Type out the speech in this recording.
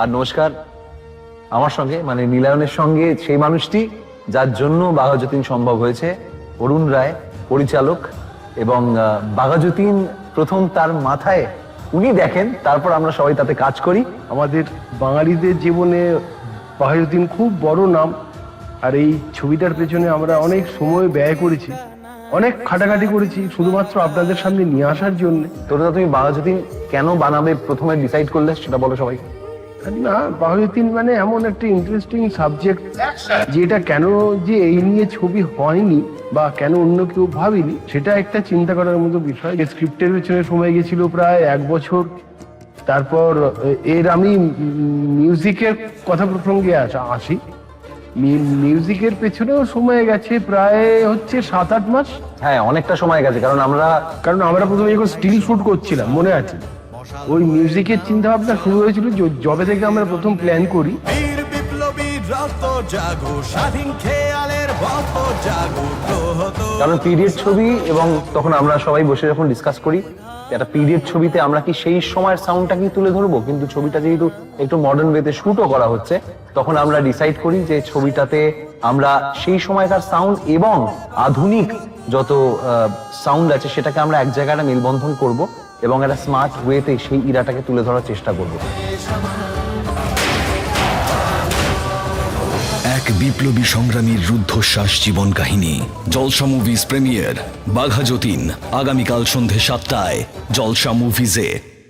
আর নমস্কার আমার সঙ্গে মানে নীলায়নের সঙ্গে সেই মানুষটি যার জন্য বাঘাযতীন সম্ভব হয়েছে। অরুণ রায় পরিচালক এবং বাঘাযতীন প্রথম তার মাথায় উনি দেখেন তারপর আমরা সবাই তাতে কাজ করি। আমাদের বাঙালিদের জীবনে বাহাজুদ্দিন খুব বড় নাম আর এই ছবিটার পেছনে আমরা অনেক সময় ব্যয় করেছি অনেক খাটাখাটি করেছি শুধুমাত্র আপনাদের সামনে নিয়ে আসার জন্য। তোরা তুমি বাঘাযতীন কেন বানাবে প্রথমে ডিসাইড করলে সেটা বলো সবাই। না বাহাজুদ্দিন মানে এমন একটা ইন্টারেস্টিং সাবজেক্ট যেটা কেন যে এই নিয়ে ছবি হয়নি বা কেন অন্য কেউ ভাবেনি সেটা একটা চিন্তা করার মতো বিষয়। স্ক্রিপ্টের পেছনে সময় গেছিল প্রায় এক বছর। তারপর এর আমি মিউজিকের কথা প্রসঙ্গে আসা- মিউজিকের পেছনেও সময় গেছে প্রায় হচ্ছে সাত আট মাস। হ্যাঁ অনেকটা সময় গেছে কারণ আমরা কারণ আমরা প্রথমে যখন স্টিল শুট করছিলাম মনে আছে? ওই মিউজিকের চিন্তা ভাবনা শুরু হয়েছিল যবে থেকে আমরা প্রথম প্ল্যান করি বীর বিপ্লবী রক্ত জাগো স্বাধীন খেয়ালের পথ জাগো কারণ পিরিয়ড ছবি এবং তখন আমরা সবাই বসে যখন ডিসকাস করি একটা পিরিয়ড ছবিতে আমরা কি সেই সময়ের সাউন্ডটা কি তুলে ধরবো? কিন্তু ছবিটা যেহেতু একটু মডার্ন ওয়েতে শুটও করা হচ্ছে তখন আমরা ডিসাইড করি যে ছবিটাতে আমরা সেই সময়কার সাউন্ড এবং আধুনিক যত সাউন্ড আছে সেটাকে আমরা এক জায়গায় মেলবন্ধন করব। এবং একটা স্মার্ট ওয়েতে সেই ইরাটাকে তুলে ধরার চেষ্টা করব। এক বিপ্লবী সংগ্রামীর রুদ্ধশ্বাস জীবন কাহিনী, জলসা মুভিজ প্রিমিয়ার বাঘা যতীন, আগামীকাল সন্ধে সাতটায়, জলসা মুভিজে